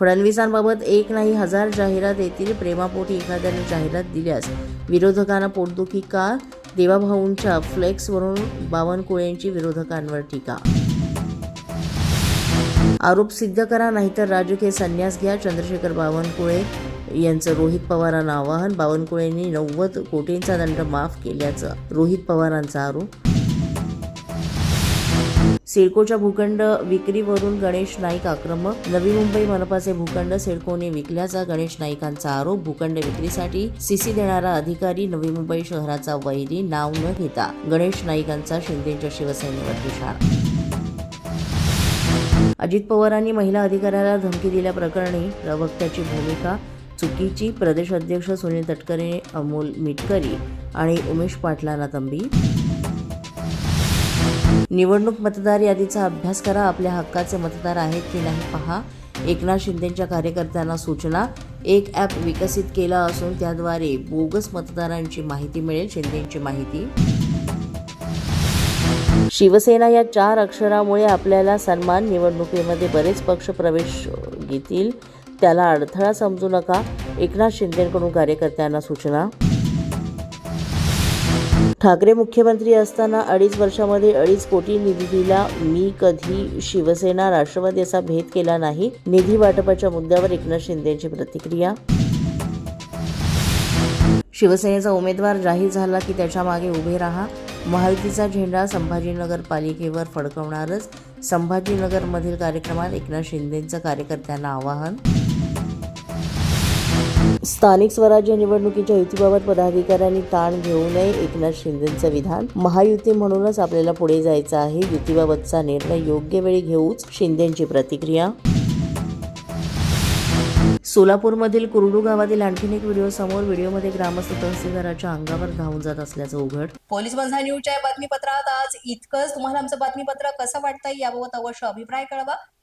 फडणवीसांबाबत एक नाही हजार जाहिरात येतील. प्रेमापोटी एखाद्याने जाहिरात दिल्यास विरोधकांना पोटदुखी का? देवाभाऊंच्या फ्लेक्सवरून बावनकुळेंची विरोधकांवर टीका. आरोप सिद्ध करा नाहीतर राजकीय संन्यास घ्या. चंद्रशेखर बावनकुळे यांचं रोहित पवारांना आवाहन. बावनकुळेंनी नव्वद कोटींचा दंड माफ केल्याचं रोहित पवारांचा आरोप. सिडकोच्या भूखंड विक्रीवरून गणेश नाईक आक्रमक. नवी मुंबई मनपाचे भूखंड सिडकोने विकल्याचा गणेश नाईकांचा आरोप. भूखंड विक्रीसाठी सीसी देणारा अधिकारी नवी मुंबई शहराचा वैरी नाव न घेता गणेश नाईकांचा शिंदेच्या शिवसेनेवर इशारा अजित पवारांनी महिला अधिकाऱ्याला धमकी दिल्याप्रकरणी प्रवक्त्याची भूमिका चुकीची. प्रदेश अध्यक्ष सुनील तटकरे अमोल मिटकरी आणि उमेश पाटलांना तंबी. निवडणूक मतदार यादीचा अभ्यास करा. आपल्या हक्काचे मतदार आहेत की नाही पहा. एकनाथ शिंदेच्या कार्यकर्त्यांना सूचना. एक ॲप विकसित केला असून त्याद्वारे बोगस मतदारांची माहिती मिळेल. शिंदेची माहिती. शिवसेना या चार अक्षरामुळे आपल्याला सन्मान. निवडणुकीमध्ये बरेच पक्ष प्रवेश घेतील. त्याला अडथळा समजू नका. एकनाथ शिंदेकडून कार्यकर्त्यांना सूचना. ठाकरे मुख्यमंत्री असताना अडीच वर्षामध्ये अडीच कोटी निधीला मी कधी शिवसेना राष्ट्रवादी असा भेद केला नाही. निधी वाटपाच्या मुद्द्यावर एकनाथ शिंदेची प्रतिक्रिया. शिवसेनेचा उमेदवार जाहीर झाला की त्याच्यामागे उभे राहा. महायुतीचा झेंडा संभाजीनगर पालिकेवर फडकवणारच. संभाजीनगरमधील कार्यक्रमात एकनाथ शिंदेंचं कार्यकर्त्यांना आवाहन. स्थानिक स्वराज्य निवडणुकीच्या युतीबाबत पदाधिकाऱ्यांनी ताण घेऊ नये एकनाथ शिंदेंचं विधान. महायुती म्हणूनच आपल्याला पुढे जायचं आहे. युतीबाबतचा निर्णय योग्य वेळी घेऊच शिंदेंची प्रतिक्रिया. सोलापूरमधील कुरडू गावातील आणखीन एक व्हिडिओ समोर व्हिडिओमध्ये ग्रामस्थ तहसीलदाराच्या अंगावर धावून जात असल्याचं उघड. पोलीस बंधा न्यूजच्या बातमीपत्रात आज इतकंच. तुम्हाला आमचं बातमीपत्र कसं वाटतंय याबाबत अवश्य अभिप्राय कळवा.